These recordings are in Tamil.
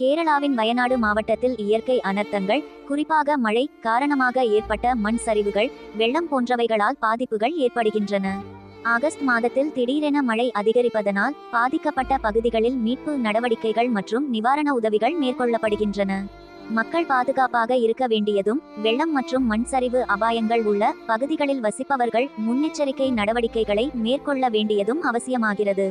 கேரளாவின் வயநாடு மாவட்டத்தில் இயற்கை அனர்த்தங்கள் குறிப்பாக மழை காரணமாக ஏற்பட்ட மண் சரிவுகள் வெள்ளம் போன்றவைகளால் பாதிப்புகள் ஏற்படுகின்றன. ஆகஸ்ட் மாதத்தில் திடீரென மழை அதிகரிப்பதனால் பாதிக்கப்பட்ட பகுதிகளில் மீட்பு நடவடிக்கைகள் மற்றும் நிவாரண உதவிகள் மேற்கொள்ளப்படுகின்றன. மக்கள் பாதுகாப்பாக இருக்க வேண்டியதும் வெள்ளம் மற்றும் மண் சரிவு அபாயங்கள் உள்ள பகுதிகளில் வசிப்பவர்கள் முன்னெச்சரிக்கை நடவடிக்கைகளை மேற்கொள்ள வேண்டியதும் அவசியமாகிறது.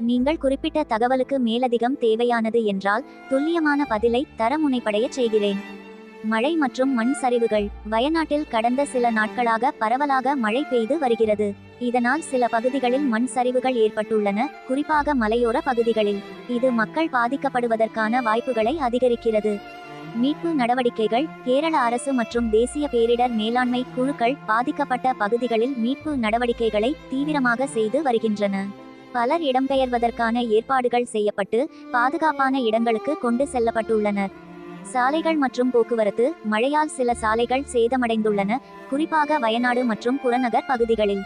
நீங்கள் குறிப்பிட்ட தகவலுக்கு மேலதிகம் தேவையானது என்றால் துல்லியமான பதிலை தர முனைப்படைய செய்கிறேன். மழை மற்றும் மண் சரிவுகள். வயநாட்டில் கடந்த சில நாட்களாக பரவலாக மழை பெய்து வருகிறது. இதனால் சில பகுதிகளில் மண் சரிவுகள் ஏற்பட்டுள்ளன குறிப்பாக மலையோர பகுதிகளில். இது மக்கள் பாதிக்கப்படுவதற்கான வாய்ப்புகளை அதிகரிக்கிறது. மீட்பு நடவடிக்கைகள். கேரள அரசு மற்றும் தேசிய பேரிடர் மேலாண்மை குழுக்கள் பாதிக்கப்பட்ட பகுதிகளில் மீட்பு நடவடிக்கைகளை தீவிரமாக செய்து வருகின்றன. பலர் இடம்பெயர்வதற்கான ஏற்பாடுகள் செய்யப்பட்டு பாதுகாப்பான இடங்களுக்கு கொண்டு செல்லப்பட்டுள்ளனர் சாலைகள் மற்றும் போக்குவரத்து மழையால் சில சாலைகள் சேதமடைந்துள்ளன குறிப்பாக வயநாடு மற்றும் புறநகர் பகுதிகளில்.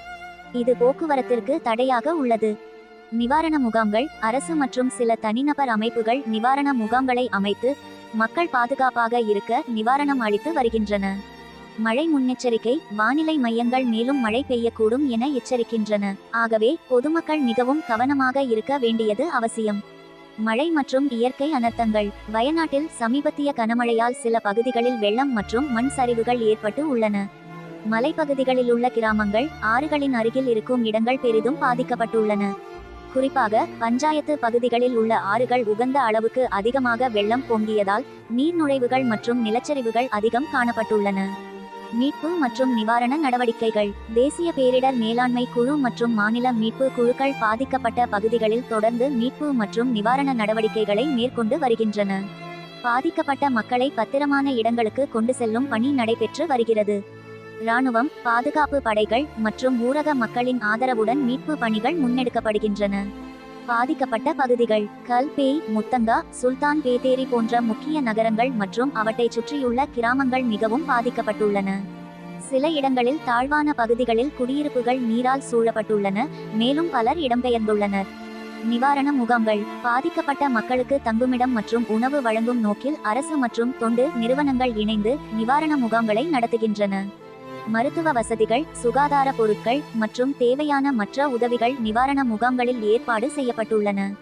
இது போக்குவரத்திற்கு தடையாக உள்ளது. நிவாரண முகாம்கள் அரசு மற்றும் சில தனிநபர் அமைப்புகள் நிவாரண முகாம்களை அமைத்து மக்கள் பாதுகாப்பாக இருக்க நிவாரணம் அளித்து வருகின்றன. மழை முன்னெச்சரிக்கை வானிலை மையங்கள் மேலும் மழை பெய்யக்கூடும் என எச்சரிக்கின்றன. ஆகவே பொதுமக்கள் மிகவும் கவனமாக இருக்க வேண்டியது அவசியம். மழை மற்றும் இயற்கை அனர்த்தங்கள். வயநாட்டில் சமீபத்திய கனமழையால் சில பகுதிகளில் வெள்ளம் மற்றும் மண் சரிவுகள் ஏற்பட்டு உள்ளன. மலைப்பகுதிகளில் உள்ள கிராமங்கள் ஆறுகளின் அருகில் இருக்கும் இடங்கள் பெரிதும் பாதிக்கப்பட்டுள்ளன. குறிப்பாக பஞ்சாயத்து பகுதிகளில் உள்ள ஆறுகள் உகந்த அளவுக்கு அதிகமாக வெள்ளம் பொங்கியதால் நீர் நுழைவுகள் மற்றும் நிலச்சரிவுகள் அதிகம் காணப்பட்டுள்ளன. மீட்பு மற்றும் நிவாரண நடவடிக்கைகள். தேசிய பேரிடர் மேலாண்மை குழு மற்றும் மாநில மீட்பு குழுக்கள் பாதிக்கப்பட்ட பகுதிகளில் தொடர்ந்து மீட்பு மற்றும் நிவாரண நடவடிக்கைகளை மேற்கொண்டு வருகின்றன. பாதிக்கப்பட்ட மக்களை பத்திரமான இடங்களுக்கு கொண்டு செல்லும் பணி நடைபெற்று வருகிறது. இராணுவம் பாதுகாப்பு படைகள் மற்றும் ஊரக மக்களின் ஆதரவுடன் மீட்பு பணிகள் முன்னெடுக்கப்படுகின்றன. பாதிக்கப்பட்ட பகுதிகள் கல்பேய் முத்தங்கா சுல்தான் பேத்தேரி போன்ற முக்கிய நகரங்கள் மற்றும் அவற்றைச் சுற்றியுள்ள கிராமங்கள் மிகவும் பாதிக்கப்பட்டுள்ளன. சில இடங்களில் தாழ்வான பகுதிகளில் குடியிருப்புகள் நீரால் சூழப்பட்டுள்ளன மேலும் பலர் இடம்பெயர்ந்துள்ளனர். நிவாரண முகாம்கள் பாதிக்கப்பட்ட மக்களுக்கு தங்குமிடம் மற்றும் உணவு வழங்கும் நோக்கில் அரசு மற்றும் தொண்டு நிறுவனங்கள் இணைந்து நிவாரண முகாம்களை நடத்துகின்றன. மருத்துவ வசதிகள் சுகாதார பொருட்கள் மற்றும் தேவையான மற்ற உதவிகள் நிவாரண முகாம்களில் ஏற்பாடு செய்யப்பட்டுள்ளன.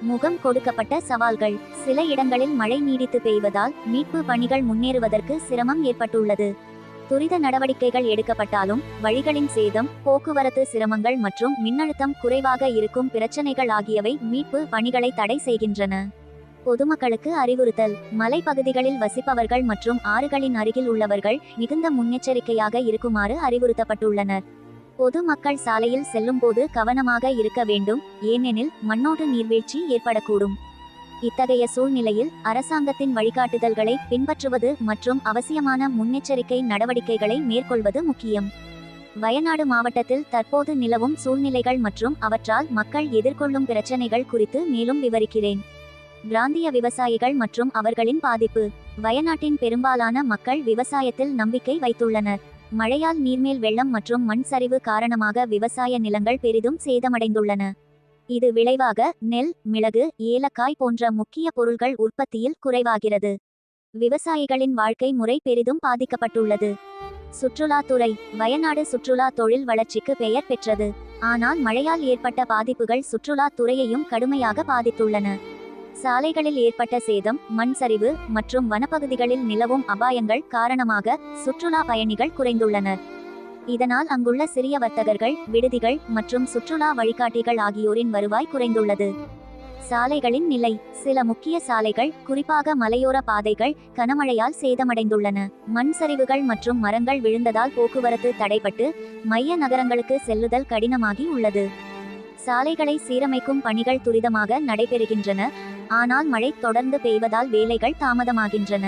முகம் கொடுக்கப்பட்ட சவால்கள் சில இடங்களில் மழை நீடித்து பெய்வதால் மீட்பு பணிகள் முன்னேறுவதற்கு சிரமம் ஏற்பட்டுள்ளது. துரித நடவடிக்கைகள் எடுக்கப்பட்டாலும் வழிகளின் சேதம் போக்குவரத்து சிரமங்கள் மற்றும் மின்னழுத்தம் குறைவாக இருக்கும் பிரச்சனைகள் ஆகியவை மீட்பு பணிகளை தடை செய்கின்றன. பொதுமக்களுக்கு அறிவுறுத்தல். மலைப்பகுதிகளில் வசிப்பவர்கள் மற்றும் ஆறுகளின் அருகில் உள்ளவர்கள் மிகுந்த முன்னெச்சரிக்கையாக இருக்குமாறு அறிவுறுத்தப்பட்டுள்ளனர். பொதுமக்கள் சாலையில் செல்லும்போது கவனமாக இருக்க வேண்டும் ஏனெனில் மண்ணோடு நீர்வீழ்ச்சி ஏற்படக்கூடும். இத்தகைய சூழ்நிலையில் அரசாங்கத்தின் வழிகாட்டுதல்களை பின்பற்றுவது மற்றும் அவசியமான முன்னெச்சரிக்கை நடவடிக்கைகளை மேற்கொள்வது முக்கியம். வயநாடு மாவட்டத்தில் தற்போது நிலவும் சூழ்நிலைகள் மற்றும் அவற்றால் மக்கள் எதிர்கொள்ளும் பிரச்சனைகள் குறித்து மேலும் விவரிக்கிறேன். பிராந்திய விவசாயிகள் மற்றும் அவர்களின் பாதிப்பு. வயநாட்டின் பெரும்பாலான மக்கள் விவசாயத்தில் நம்பிக்கை வைத்துள்ளனர். மழையால் நீர்மேல் வெள்ளம் மற்றும் மண் சரிவு காரணமாக விவசாய நிலங்கள் பெரிதும் சேதமடைந்துள்ளன. இது விளைவாக நெல் மிளகு ஏலக்காய் போன்ற முக்கிய பொருள்கள் உற்பத்தியில் குறைவாகிறது. விவசாயிகளின் வாழ்க்கை முறை பெரிதும் பாதிக்கப்பட்டுள்ளது. சுற்றுலாத்துறை வயநாடு சுற்றுலா தொழில் வளர்ச்சிக்கு பெயர் பெற்றது. ஆனால் மழையால் ஏற்பட்ட பாதிப்புகள் சுற்றுலா துறையையும் கடுமையாக பாதித்துள்ளன. சாலைகளில் ஏற்பட்ட சேதம் மண் சரிவு மற்றும் வனப்பகுதிகளில் நிலவும் அபாயங்கள் காரணமாக சுற்றுலா பயணிகள் குறைந்துள்ளனர். இதனால் அங்குள்ள சிறிய வர்த்தகர்கள் விடுதிகள் மற்றும் சுற்றுலா வழிகாட்டிகள் ஆகியோரின் வருவாய் குறைந்துள்ளது. சாலைகளின் நிலை சில முக்கிய சாலைகள் குறிப்பாக மலையோர பாதைகள் கனமழையால் சேதமடைந்துள்ளன. மண் சரிவுகள் மற்றும் மரங்கள் விழுந்ததால் போக்குவரத்து தடைப்பட்டு மைய நகரங்களுக்கு செல்லுதல் கடினமாகி உள்ளது. சாலைகளை சீரமைக்கும் பணிகள் துரிதமாக நடைபெறுகின்றன. ஆனால் மழை தொடர்ந்து பெய்வதால் வேலைகள் தாமதமாகின்றன.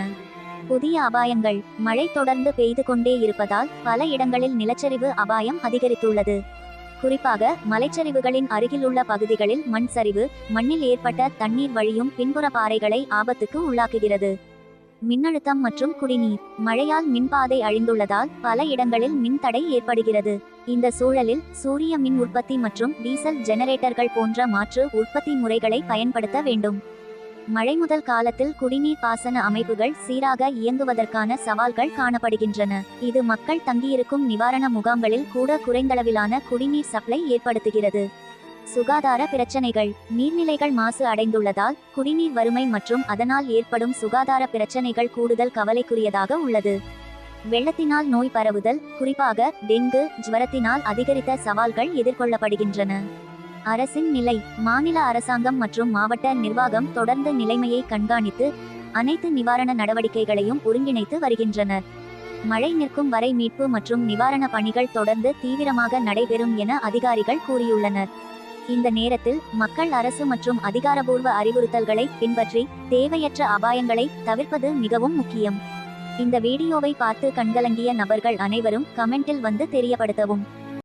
புதிய அபாயங்கள். மழை தொடர்ந்து பெய்து கொண்டே இருப்பதால் பல இடங்களில் நிலச்சரிவு அபாயம் அதிகரித்துள்ளது. குறிப்பாக மலைச்சரிவுகளின் அருகிலுள்ள பகுதிகளில் மண் சரிவு மண்ணில் ஏற்பட்ட தண்ணீர் வழியும் பின்புற பாறைகளை ஆபத்துக்கு உள்ளாக்குகிறது. மின்னழுத்தம் மற்றும் குடிநீர் மழையால் மின்பாதை அழிந்துள்ளதால் பல இடங்களில் மின்தடை ஏற்படுகிறது. இந்த சூழலில் சூரிய மின் உற்பத்தி மற்றும் டீசல் ஜெனரேட்டர்கள் போன்ற மாற்று உற்பத்தி முறைகளை பயன்படுத்த வேண்டும். மழை முதல் காலத்தில் குடிநீர் பாசன அமைப்புகள் சீராக இயங்குவதற்கான சவால்கள் காணப்படுகின்றன. இது மக்கள் தங்கியிருக்கும் நிவாரண முகாம்களில் கூட குறைந்தளவிலான குடிநீர் சப்ளை ஏற்படுத்துகிறது. சுகாதார பிரச்சனைகள். நீர்நிலைகள் மாசு அடைந்துள்ளதால் குடிநீர் வறுமை மற்றும் அதனால் ஏற்படும் சுகாதார பிரச்சனைகள் கூடுதல் கவலைக்குரியதாக உள்ளது. வெள்ளத்தினால் நோய் பரவுதல் குறிப்பாக டெங்கு ஜுவரத்தினால் அதிகரித்த சவால்கள் எதிர்கொள்ளப்படுகின்றன. அரசின் நிலை மாநில அரசாங்கம் மற்றும் மாவட்ட நிர்வாகம் தொடர்ந்து நிலைமையை கண்காணித்து அனைத்து நிவாரண நடவடிக்கைகளையும் ஒருங்கிணைத்து வருகின்றனர். மழை நிற்கும் வரை மீட்பு மற்றும் நிவாரண பணிகள் தொடர்ந்து தீவிரமாக நடைபெறும் என அதிகாரிகள் கூறியுள்ளனர். இந்த நேரத்தில் மக்கள் அரசு மற்றும் அதிகாரபூர்வ அறிவுறுத்தல்களை பின்பற்றி தேவையற்ற அபாயங்களை தவிர்ப்பது மிகவும் முக்கியம். இந்த வீடியோவை பார்த்து கண்கலங்கிய நபர்கள் அனைவரும் கமெண்டில் வந்து தெரியப்படுத்தவும்.